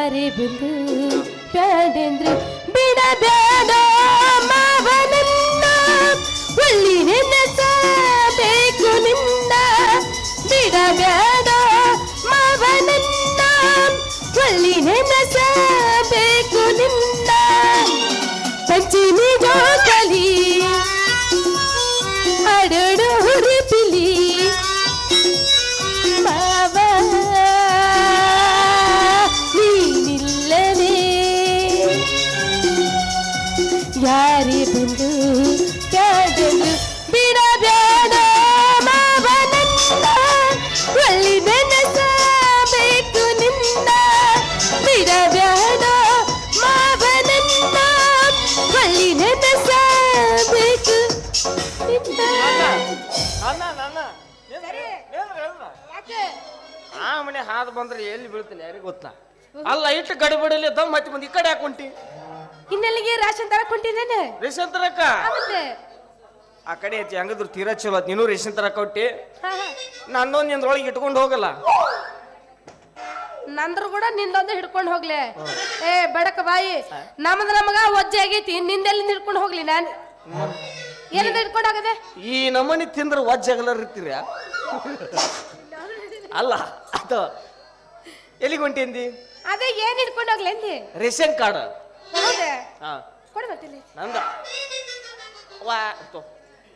ಯಾರೇ ಬಂದು ಬ್ಯಾಡೆಂದ್ರು ಬಿಡಬೇಡ ಮಾವನನ್ನ. ಒಳ್ಳಿ ನೆನಸಬೇಕು ನಿನ್ನ. ಬಿಡಬೇಡ ಮಾವನನ್ನ. ಒಳ್ಳಿ ನೆನಸಬೇಕು ನಿನ್ನ. ಬಿಡಬೇಡ ಮಾವನನ್ನ ನೆನಸಬೇಕು. ಅಣ್ಣ ಆ ಮನೆ ಹಾದು ಬಂದ್ರೆ ಎಲ್ಲಿ ಬೀಳ್ತಿಲ್ಲ ಯಾರಿಗೆ ಗೊತ್ತಾ? ಅಲ್ಲ ಇಟ್ಟು ಗಡಿಬಿಡಲಿ ದಮ್ ಹತ್ತಿ ಬಂದು ಈ ಕಡೆ ಹಾಕೊಂಟಿ ಇನ್ನೆಲ್ಲಿಗೆ ರಾಶನ್ ತರ ಹೊಂಟಿದ್ದೇನೆ ರೇಷನ್ ತರಕ? ಆ ಕಡೆ ಐತಿ ಹಂಗದ್ರು ತೀರಾ ಚಲೋ. ನೀನು ರೇಷನ್ ತರಕ ಕೊಟ್ಟಿ ನಾನು ನಿಂದ್ರೊಳಗೆ ಇಟ್ಕೊಂಡು ಹೋಗಲ್ಲ. ನಂದ್ರು ಕೂಡ ನಿಂದೊಂದು ಹಿಡ್ಕೊಂಡು ಹೋಗ್ಲಿ. ಏ ಬೆಡಕ ಬಾಯಿ. ನಮ್ದು ನಮಗ ಒಜ್ಜೆ ಆಗೈತಿ ನಿಂದೆಲ್ಲಿ ಹಿಡ್ಕೊಂಡು ಹೋಗ್ಲಿ ನಾನು? ಏನಂತ ಹಿಡ್ಕೊಂಡು ಹೋಗದೆ? ಈ ನಮನಿ ತಿಂದ್ರೆ ಒಜ್ಜೆ ಇರ್ತೀರ ಅಲ್ಲ ಅದು ಎಲ್ಲಿಗೆ ಹೊಂಟಿಂದಿ ಅದೇ? ಏನ್ ಹಿಡ್ಕೊಂಡು ಹೋಗ್ಲಿ ಅಂದಿ? Ration card. ಹೌದೇ? ಹಾ. ಕೊಡು ಬರ್ತಿಲ್ಲ ನಂದ? ವಾ ತೊ.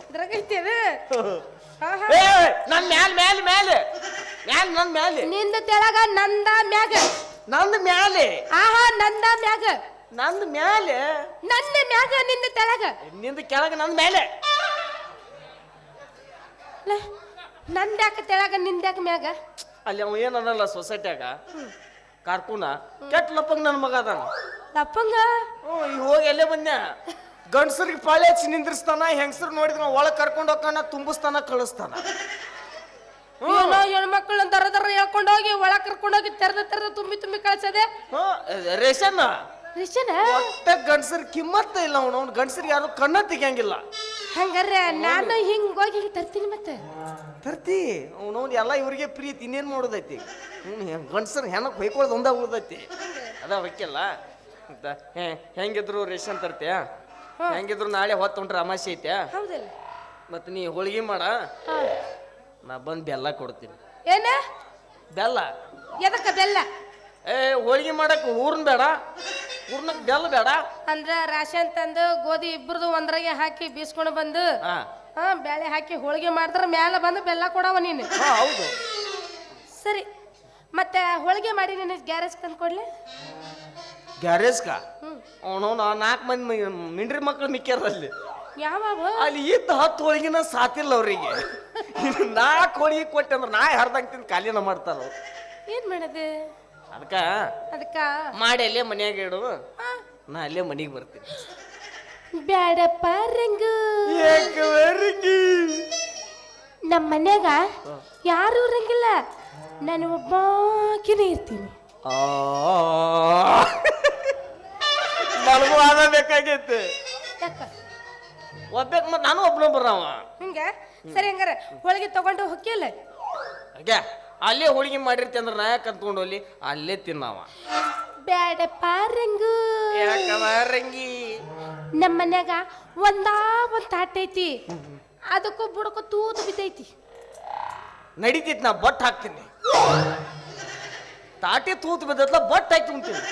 ಇದ್ರಾಗ ಐತಿ ಅದು ಹಾ, ಹಾ. ಏ ನನ್ ಮ್ಯಾಲ ಮ್ಯಾಲ ಮ್ಯಾಲೆ. ಮ್ಯಾಲ ನನ್ ಮ್ಯಾಲೆ. ನಿಂದ ತೆಳಗ ನಂದ ಮ್ಯಾಗ. ನಂದ ಮ್ಯಾಲೆ. ಆಹಾ ನಂದ ಮ್ಯಾಗ. ನಂದ ಮ್ಯಾಲೆ. ನನ್ನ ಮ್ಯಾಗ ನಿಂದ ತೆಳಗ. ನಿಂದ ಕೆಳಗೆ ನಂದ ಮ್ಯಾಲೆ. ನಂದ್ಯಾಕ ತೆಳಗ ನಿಂದ್ಯಾಕ ಮ್ಯಾಗ? ಅಲ್ಲಿ ಅವ ಏನಲ್ಲ ಸೊಸೈಟ್ಯಾಗ? ಕಾರ್ಕುನ. ಕೆಟ್ಟ ಲಪ್ಪಂಗ ನನ್ನ ಮಗ ಅದಾನ. ಲಪ್ಪಂಗ ಹ್ಞೂ ಈಗ ಹೋಗಿ ಎಲ್ಲೇ ಬಂದ್ಯಾ ಗಂಡಸರಿಗೆ ಪಾಳೆ ಹಚ್ಚಿ ನಿಂದ್ರಿಸ್ತಾನ ಹೆಂಗಸರು ನೋಡಿದ್ರೆ ಒಳಗೆ ಕರ್ಕೊಂಡು ಹೋಗ್ತಾನ ತುಂಬಿಸ್ತಾನ ಕಳಿಸ್ತಾನ. ಏನೋ ಹೆಣ್ಮಕ್ಳು ದರ ಹೇಳ್ಕೊಂಡೋಗಿ ಒಳ ಕರ್ಕೊಂಡೋಗಿ ತೆರೆದ ತೆರೆದ ತುಂಬಿ ತುಂಬಿ ಕಳ್ಸದೆ? ರೇಷನ್. ರಿಷನ? ಒಟ್ಟ ಗಂಡಸರಿಗೆ ಕಿಮ್ಮತ್ತ ಇಲ್ಲ ಅವನು. ಅವ್ನು ಗಂಡಸರಿಗೆ ಯಾರು ಕಣ್ಣ ತೆಗಿಯಂಗಿಲ್ಲ ಹಂಗಾರೆ ನಾನು ಹಿಂಗ್ ಹೋಗಿ ಹಿಂಗ್ ತರ್ತೀನಿ ಮತ್ತೆ? ತರ್ತಿ. ಅವನು ಎಲ್ಲ ಇವ್ರಿಗೆ ಪ್ರೀತಿ. ಇನ್ನೇನು ಮಾಡೋದೈತಿ? ಹ್ಞೂ ಗಂಡಸರು ಹೆಣಕ್ಕೆ ಹೊಯ್ಕೊಳ್ಳೋದು ಒಂದ ಉಳ್ದೈತಿ. ಅದ ಹೊಕ್ಕಿಲ್ಲ ಅಂತ ಹೆಂಗಿದ್ರು ರೇಷನ್ ತರ್ತೀಯ? ಹೆಂಗಿದ್ರು ನಾಳೆ ಹೊತ್ತು ಹೊಂಟ್ರೆ ಅಮಾಸೆ ಐತ್ಯಾ ಮತ್ತೆ ನೀ ಹೋಳಿಗೆ ಮಾಡ. ನಾ ಬಂದು ಬೆಲ್ಲ ಕೊಡ್ತೀನಿ. ಏನ? ಬೆಲ್ಲ? ಎದಕ್ಕ ಬೆಲ್ಲ? ಏ ಹೋಳಿಗೆ ಮಾಡಕ್ಕೆ ಊರ್ನ ಬೇಡ. ಊರ್ನ ಬೆಲ್ಲ ಬೇಡ. ಅಂದ್ರ ರಾಶನ್ ತಂದು ಗೋಧಿ ಇಬ್ಬರದು ಒಂದ್ರಾಗೆ ಹಾಕಿ ಬೀಸ್ಕೊಂಡು ಬಂದು ಹಾ. ಹಾ ಬ್ಯಾಳೆ ಹಾಕಿ ಹೋಳಿಗೆ ಮಾಡಿದ್ರ ಮ್ಯಾಲ ಬಂದು ಬೆಲ್ಲ ಕೊಡವ ನೀನು. ಹಾ ಹೌದು. ಸರಿ. ಮತ್ತೆ ಹೋಳಿಗೆ ಮಾಡಿ ನೀನು ಗ್ಯಾರೇಜ್ ತಂದು ಕೊಡ್ಲಿ? ಗ್ಯಾರೇಜ್ಗ? ಅವನು ನಾಲ್ಕು ಮಂದಿ ಮಿಂಡ್ರಿ ಮಕ್ಳು ಮಿಕ್ಕ್ಯಾರ ಅಲ್ಲಿ. ಯಾವ ಅಲ್ಲಿ ಇದ್ದ ಹತ್ತು ಹೋಳಿಗೆನ ಸಾತಿಲ್ಲ ಅವರಿಗೆ. ನಾಲ್ಕು ಕೋಳಿ ಕೊಟ್ಟೆ ಅಂದ್ರೆ ನಾ ಹರ್ದಂಗ್ ತಿಂದು ಖಾಲಿನ ಮಾಡ್ತಾರ. ಏನ್ ಮಾಡದೆ? ಅದಕ್ಕ ಅದಕ್ಕ? ಮಾಡಿ ಅಲ್ಲೇ ಮನ್ಯಾಗ ಇಡು. ನಾ ಅಲ್ಲೇ ಮನೆಗೆ ಬರ್ತೀನಿ. ಬ್ಯಾಡಪ್ಪ ರಂಗು. ನಮ್ಮ ಮನ್ಯಾಗ ಯಾರು ರಂಗಿಲ್ಲ ನಾನು ಒಬ್ಬಾಕಿನೇ ಇರ್ತೀನಿ. ನನಗೂ ಆದ ಬೇಕಾಗೈತೆ. ಒಬ್ಬೇಕು ಮತ್ತೆ ನಾನು ಒಬ್ಬನ ಬರ್ರವ ಹಿಂಗ? ಸರಿ ಹಂಗಾರ ಹೋಳಿಗೆ ತಗೊಂಡು ಹೊಕ್ಕಿಲ್ಲ ಹಾಗೆ? ಅಲ್ಲೇ ಹೋಳಿಗೆ ಮಾಡಿರ್ತಿ ಅಂದ್ರೆ ನಾ ಯಾಕೆ ಅಂದ್ಕೊಂಡು ಅಲ್ಲಿ ಅಲ್ಲೇ ತಿನ್ನವ. ಬ್ಯಾಡಪ್ಪ ರಂಗು. ಯಾಕವ ರಂಗಿ? ನಮ್ಮ ಮನ್ಯಾಗ ಒಂದಾ ಒಂದ್ ತಾಟ್ ಐತಿ. ಅದಕ್ಕೂ ಬುಡಕ್ಕೂ ತೂತು ಬಿದ್ದೈತಿ. ನಡೀತೈತಿ ನಾ ಬಟ್ ಹಾಕ್ತೀನಿ. ತಾಟಿ ತೂತು ಬಿದ್ದತ್ಲ ಬಟ್ ಹಾಕಿ ಉಣ್ತೀನಿ.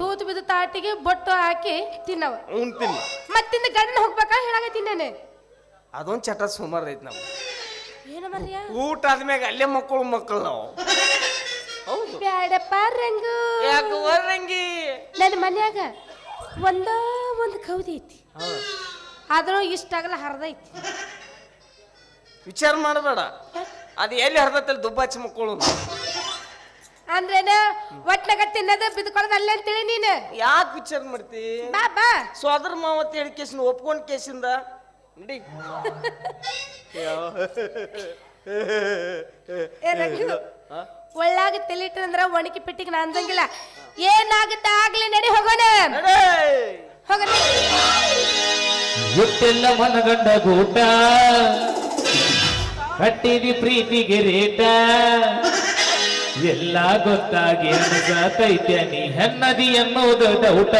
ತೂತು ಬಿದ್ದ ತಾಟಿಗೆ ಬೊಟ್ಟು ಹಾಕಿ ತಿನ್ನವ. ಉಣ್ತೀನಿ. ಮತ್ತಿಂದ ಗಂಡನ ಹೋಗ್ಬೇಕಾ? ಹೇಳಾಗತ್ತೀನಿ ನಾನು ಅದೊಂದು ಚಟ ಸುಮಾರು ಐತಿ ನಾವು. ಏನು ಮರ್ಯ ಊಟ ಆದ್ಮ್ಯಾಗ ಅಲ್ಲೇ ಮಕ್ಕಳು ಮಕ್ಕಳು ನಾವು. ಹೌದು. ಬ್ಯಾಡಪ್ಪ ರಂಗು. ಯಾಕವ ರಂಗಿ? ನನ್ನ ಮನ್ಯಾಗ ಒಂದ ಒಂದು ಕೌದಿ ಐತಿ. ಆದ್ರೂ ಇಷ್ಟಾಗಲ್ಲ ಹರಿದೈತಿ ವಿಚಾರ ಮಾಡಬೇಡ. ಅದು ಎಲ್ಲಿ ಹರ್ದತ್ತಲ್ಲಿ ದುಬ್ಬಾಚಿ ಮಕ್ಕಳು. ಅಂದ್ರೇನ? ಒಟ್ನಾಗ ತಿನ್ನದ ಬಿದ್ಕೊಳ್ಳೋದು ಅಲ್ಲೇ ಅಂತೇಳಿ ನೀನು. ಯಾಕೆ ವಿಚಾರ ಮಾಡ್ತಿ? ಬಾ ಬಾ. ಸೋದರ ಮಾವತ್ ಹೇಳಿ ಕೇಸಿನ ಒಪ್ಕೊಂಡ್ ಕೇಸಿಂದ? ನಡಿ. ಏ ರಂಗು ಒಳ್ಳಾಗ ತಲಿಟ್ರಂದ್ರ ಒಣಗಿ ಪೆಟ್ಟಿಗೆ ನಾ ಅಂದಂಗಿಲ್ಲ. ಏನಾಗುತ್ತೆ ಆಗ್ಲಿ ನಡಿ ಹೋಗೋಣ. ನಡೆ. ಹೋಗೋಣ. ಹುಟ್ಟೆಲ್ಲ ಮನಗಂಡ ಗೂಟ ಕಟ್ಟಿದಿ ಪ್ರೀತಿಗೆ ರೇಟ. ಎಲ್ಲ ಗೊತ್ತಾಗಿ ಅನ್ಸತೈತೆ ನೀ ಹೆನ್ನದಿ ಎನ್ನುವುದು ಡೌಟ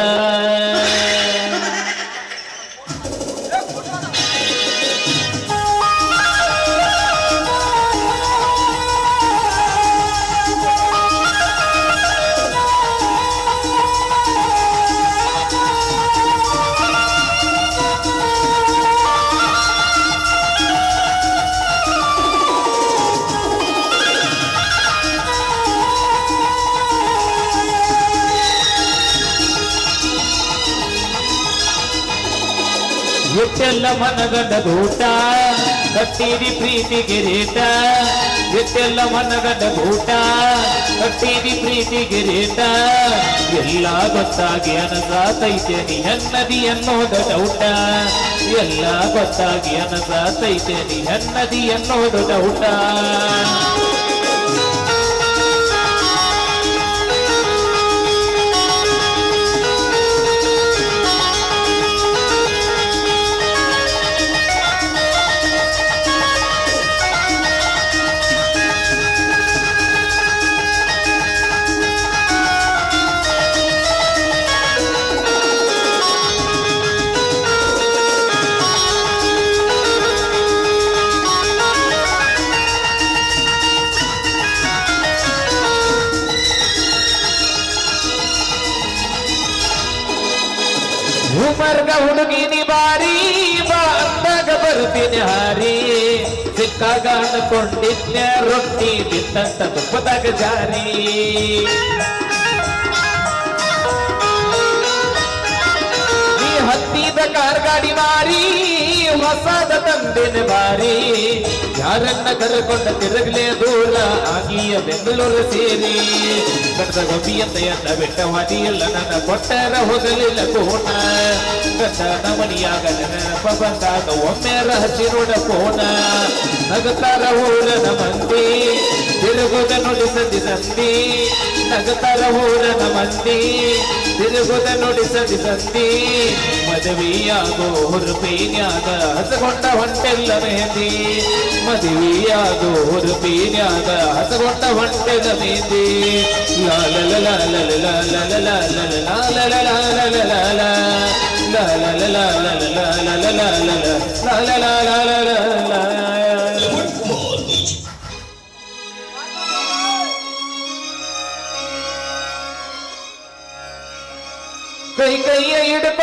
ಎಟ್ಟೆಲ್ಲ ಮನಗಂಡ ಗೂಟ ಕಟ್ಟಿದಿ ಪ್ರೀತಿ ಗಿರೀಟ. ಎಚ್ಚೆಲ್ಲ ಮನಗಂಡ ಗೂಟ ಕಟ್ಟಿದಿ ಪ್ರೀತಿ ಗಿರೀಟ. ಎಲ್ಲ ಗೊತ್ತಾಗಿ ಅನಸಾತೈತೆ ನಿನ್ನದಿ ಅನ್ನೋದ ಡೌಟ. ಎಲ್ಲ ಗೊತ್ತಾಗಿ ಅನಸಾತೈತೆ ನಿನ್ನದಿ ಅನ್ನೋದು ಡೌಟ. ಉಮರ್ಗ ಹುಡುಗಿನಿ ಬಾರಿ ಬಂದಾಗ ಬರ್ತೀನಿ ಹಾರಿ. ಸಿಕ್ಕಾಗ ಅನ್ಕೊಂಡಿದ್ನೆ ರೊಟ್ಟಿ ಬಿತ್ತಂತ ತುಪ್ಪದಾಗ ಜಾರಿ. ಕಾರ್ ಗಾಡಿ ಮಾರಿ, ಹೊಸದ ತಂದಿನ ಬಾರಿ. ಯಾರನ್ನ ಕರ್ಕೊಂಡ ತಿರುಗಲೇ ದೂರ ಆಗಿಯ ಬೆಂಗಳೂರು ಸೇರಿ. ಕಟ್ಟದ ಗೋಪಿಯಂತ ಎಂದ ಬೆಟ್ಟ ವಾದಿಯಲ್ಲ, ನನ್ನ ಕೊಟ್ಟರ ಹೋಗಲಿಲ್ಲ ಕೋಣ ಕಟ್ಟದ ಮಣಿಯಾಗ ನೆನಪ ಬಂದಾಗ ಒಮ್ಮೆ ಹಚ್ಚಿ ಕೋಣ ನಗತಾರ ಊರನ ಮಂದಿ ತಿರುಗುದ ನುಡಿಸದಿ ಸಂದಿ. ನಗತಾರ ಊರನ ಮಂದಿ ತಿರುಗುದ ನುಡಿಸದಿ ಸಂದಿ. ಮದುವೆಯಾಗೋ ಹುರುಪಿನ್ಯಾಗ ಹಸಗೊಂಡ ಹೊಂಟೆಲ್ಲ ಮೆಹಂದಿ ಮದುವೆಯಾಗೋ ಹುರುಪಿನ್ಯಾಗ ಹಸಗೊಂಡ ಹೊಂಟೆಲ್ಲ ಮೆಹಂದಿ ಲಾಲ ಲಾಲ ಲಾಲ ಲಾಲ ಲಾಲ ಲಾಲ ಲಾಲ ಲಾಲ ಕೈ